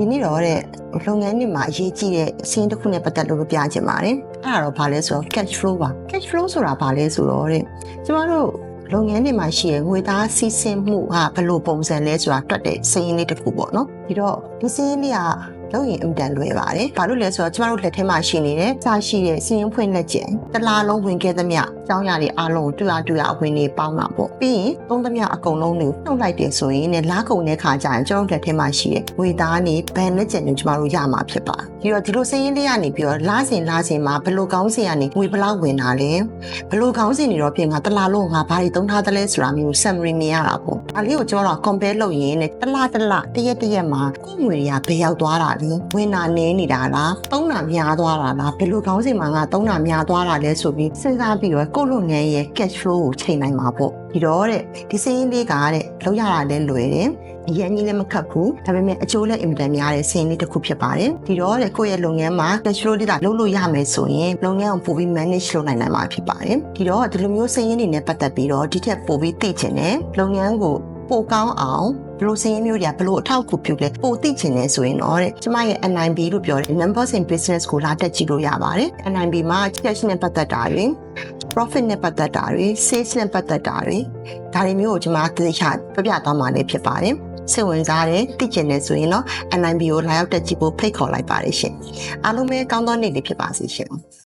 ဒီနေ့တော့တဲ့လုပ်ငန်းတွေမှာအရေးကြီးတဲ့အစင်းတစ်ခုနဲ့ပတ်သက်လို့ပြချင်ပါတယ်အဲ့ဒါတော့ဘာလဲဆိုတော့ cash flow ပါ cash flow ဆိုတာဘာလဲဆိုတော့တဲ့ကျမတို့လုပ်ငန်းတွေမှာရှိတဲ့ငွေသားစီးဆင်းမှုဟာဘယ်လိုပုံစံလဲဆိုတာတွက်တဲ့စရင်းလေးတစ်ခုပေါ့နော်ပြီးတော့ဒီစရင်းလေးကလုပ်ရင်အင်တန်လွယ်ပါတယ်။ဘာလို့လဲဆိုတော့ကျမတို့လက်ထဲမှာရှိနေတဲ့စာရှိတဲ့စီရင်ဖွင့်လက်ကျန်တစ်လားလုံးဝင်ခဲ့သမျှအကြောင်းအရာတွေအားလုံးကိုတွေ့ရတွေ့ရအဝင်တွေပေါင်းတာပေါ့။ပြီးရင်သုံးသမျှအကုန်လုံးကိုနှုတ်လိုက်တယ်ဆိုရင်လည်းလားကုန်တဲ့ခါကျရင်ကျမတို့လက်ထဲမှာရှိတဲ့ငွေသားနေဘန်လက်ကျန်တွေကျမတို့ရမှာဖြစ်ပါ။ပြီးတော့ဒီလိုစရင်းလေးကနေပြီးတော့လားစင်လားစင်မှာဘယ်လိုကောင်းစင်ကနေငွေဘယ်လောက်ဝင်တာလဲဘယ်လိုကောင်းစင်တွေတော့ပြင်ငါတစ်လားလုံးငါဘာတွေသုံးထားသလဲဆိုတာမျိုး summary မြင်ရတာပေါ့။ဒါလေးကိုကျမတို့ compare လုပ်ရင်လည်းတစ်လားတစ်လားတစ်ရက်တစ်ရက်မှာကိုယ်ငွေတွေကဘယ်ရောက်သွားတာလဲဝင်တာနည်းနေတာလားသုံးတာများသွားတာလားဘယ်လိုကောင်းစင်မှာငါသုံးတာများသွားတာလဲဆိုပြီးစဉ်းစားပြီးတော့ကိုယ့်လုပ်ငန်းရဲ့ cash flow ကိုချိန်နိုင်မှာပေါ့ဒီတော့တဲ့ဒီစရင်းလေးကတဲ့လောက်ရတာလဲလွယ်တယ်အရင်ကြီးလည်းမခတ်ဘူးဒါပေမဲ့အကျိုးလည်းအင်မတန်များတဲ့စရင်းလေးတစ်ခုဖြစ်ပါတယ်ဒီတော့တဲ့ကိုယ့်ရဲ့လုပ်ငန်းမှာ cash flow လေးတာလုပ်လို့ရမယ်ဆိုရင်လုပ်ငန်းကိုပိုပြီး manage လုပ်နိုင်နိုင်မှာဖြစ်ပါတယ်ဒီတော့ဒီလိုမျိုးစရင်းတွေနဲ့ပတ်သက်ပြီးတော့ဒီထက်ပိုပြီးသိချင်တယ်လုပ်ငန်းကို ပိုကောင်းအောင်ဘလို့စင်းမျိုးတွေကဘလို့အထောက်အကူပြုလဲပိုသိချင်လဲဆိုရင်တော့တဲ့ကျမရဲ့ NIB လို့ပြောတဲ့ numbers in business ကိုလာတက်ကြည့်လို့ရပါတယ် NIB မှာ cash နဲ့ပတ်သက်တာတွေ profit နဲ့ပတ်သက်တာတွေ sales နဲ့ပတ်သက်တာတွေဒါတွေမျိုးကိုကျမသိချပြပြသွားမှာလည်းဖြစ်ပါတယ်စိတ်ဝင်စားတယ်သိကျင်တယ်ဆိုရင်တော့ NIB ကိုလာရောက်တက်ကြည့်ဖို့ဖိတ်ခေါ်လိုက်ပါတယ်ရှင်အားလုံးပဲကောင်းသောနေ့လေးဖြစ်ပါစေရှင်